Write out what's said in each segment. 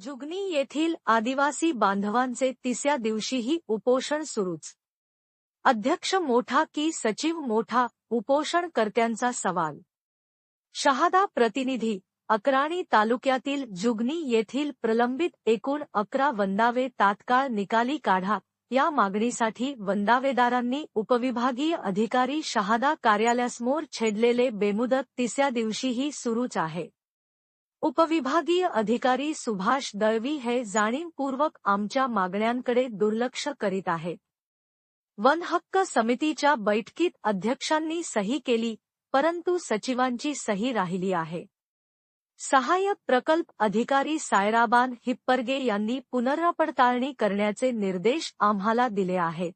जुगनी येथील आदिवासी बांधवांचे तिसऱ्या दिवशीही उपोषण सुरूच. अध्यक्ष मोठा की सचिव मोठा उपोषणकर्त्यांचा सवाल. शहादा प्रतिनिधी अक्राणी तालुक्यातील जुगनी येथील प्रलंबित एकूण अकरा वंदावे तात्काळ निकाली काढा या मागणीसाठी वंदावेदारांनी उपविभागीय अधिकारी शहादा कार्यालयासमोर छेडलेले बेमुदत तिसऱ्या दिवशीही सुरूच आहे. उपविभागीय अधिकारी सुभाष दळवी हे जाणीवपूर्वक आमच्या मागण्यांकडे दुर्लक्ष करीत आहेत. वन हक्क समितीच्या बैठकीत अध्यक्षांनी सही केली परंतु सचिवांची सही राहिली आहे. सहाय्यक प्रकल्प अधिकारी सायराबान हिप्परगे यांनी पुनर्पडताळणी करण्याचे निर्देश आम्हाला दिले आहेत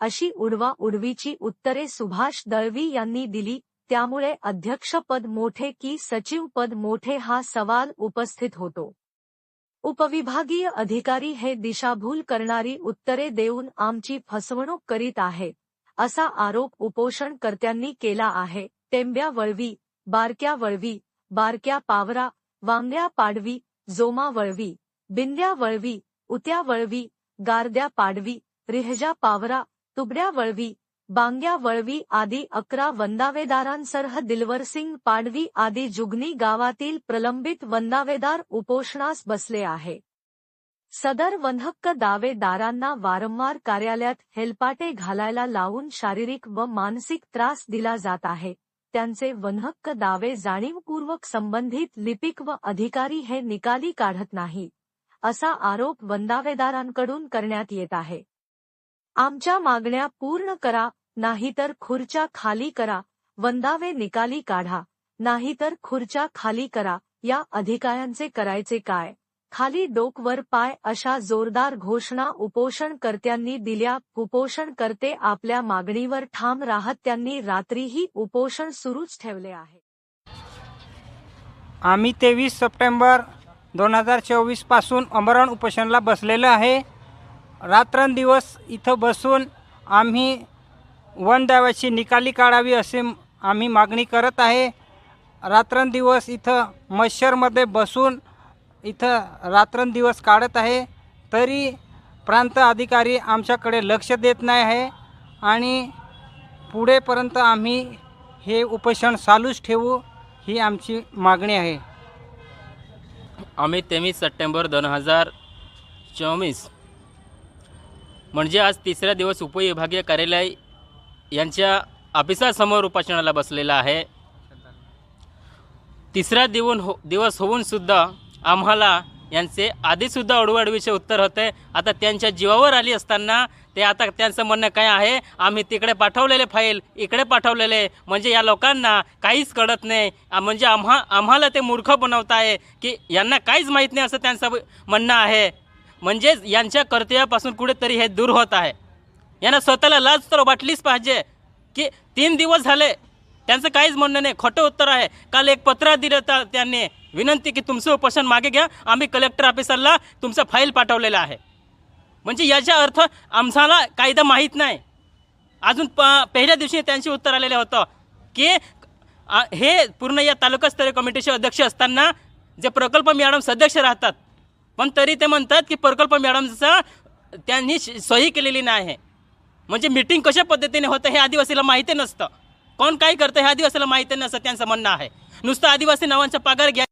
अशी उडवा उडवीची उत्तरे सुभाष दळवी यांनी दिली. त्यामुळे अध्यक्षपद मोठे की सचिवपद मोठे हा सवाल उपस्थित होतो. उपविभागीय अधिकारी हे दिशाभूल करणारी उत्तरे देऊन आमची फसवणूक करीत आहेत असा आरोप उपोषणकर्त्यांनी केला आहे टेंब्या वळवी बारक्या वळवी बारक्या पावरा वांग्या पाडवी जोमा वळवी बिंद्या वळवी उत्या वळवी गारद्या पाडवी रिहजा पावरा तुबड्या वळवी बांग्या वळवी आदी अकरा वंदावेदारांसह दिलवरसिंग पाडवी आदी जुगनी गावातील प्रलंबित वंदावेदार उपोषणास बसले आहे. सदर वनहक्क दावेदारांना वारंवार कार्यालयात हेलपाटे घालायला लावून शारीरिक व मानसिक त्रास दिला जात आहे. त्यांचे वनहक्क दावे जाणीवपूर्वक संबंधित लिपिक व अधिकारी हे निकाली काढत नाही, असा आरोप वंदावेदारांकडून करण्यात येत आहे. आमच्या मागण्या पूर्ण करा नाहीतर खुर्च्या खाली करा. वंदावे निकाली काढा. नाहीतर खुर्च्या खाली करा. या अधिकाऱ्यांचे करायचे काय? खाली डोकवर पाय अशा जोरदार घोषणा उपोषणकर्त्यांनी दिल्या. उपोषणकर्ते आपल्या मागणीवर ठाम राहत त्यांनी रात्रीही उपोषण सुरूच ठेवले आहे. आम्ही तेवीस सप्टेंबर दोन हजार चोवीसपासून अमरण उपोषणाला बसलेलो आहे. रात्रंदिवस इथं बसून आम्ही वन दाव्याची निकाली काढावी असे आम्ही मागणी करत आहे. रात्रंदिवस इथं मच्छरमध्ये बसून इथं रात्रंदिवस काढत आहे. तरी प्रांत अधिकारी आमच्याकडे लक्ष देत नाही आहे आणि पुढेपर्यंत आम्ही हे उपोषण चालूच ठेवू ही आमची मागणी आहे. आम्ही तेवीस सप्टेंबर दोन हजार चोवीस म्हणजे आज तिसरा दिवस उपविभागीय कार्यालय यांच्या ऑफिसासमोर उपासनाला बसलेला आहे. तिसरा दिवून हो दिवस होऊन सुद्धा आम्हाला यांचे आधीसुद्धा अडवडवीचे उत्तर होते. आता त्यांच्या जीवावर आली असताना ते आता त्यांचं म्हणणं काय आहे? आम्ही तिकडे पाठवलेले फाईल इकडे पाठवलेले. म्हणजे या लोकांना काहीच कळत नाही. म्हणजे आम्हा आम्हाला ते मूर्ख बनवत आहे की यांना काहीच माहीत नाही असं त्यांचं म्हणणं आहे. म्हणजेच यांच्या कर्तव्यापासून कुठेतरी हे दूर होत आहे. यांना स्वतःला लाज तर वाटलीच पाहिजे. की तीन दिवस झाले त्यांचं काहीच म्हणणं नाही. खोटं उत्तर आहे. काल एक पत्र दिलं तर त्यांनी. विनंती की तुमचं उपोषण मागे घ्या. आम्ही कलेक्टर ऑफिसरला तुमचं फाईल पाठवलेलं आहे. म्हणजे याचा अर्थ आम्हाला कायदा माहीत नाही. अजून प पहिल्या दिवशी त्यांची उत्तर आलेलं होतं की हे पूर्ण या तालुकास्तरीय कमिटीचे अध्यक्ष असताना जे प्रकल्प मॅडम सदस्य राहतात. पण तरी ते म्हणतात की प्रकल्प मॅडमचा त्यांनी श- सही केलेली नाही. आहे म्हणजे मीटिंग कशा पद्धतीने होतं हे आदिवासीला माहिती नसतं. कोण काय करतं हे आदिवासीला माहिती नसतं त्यांचं म्हणणं आहे. नुसतं आदिवासी नावांचा पगार घ्या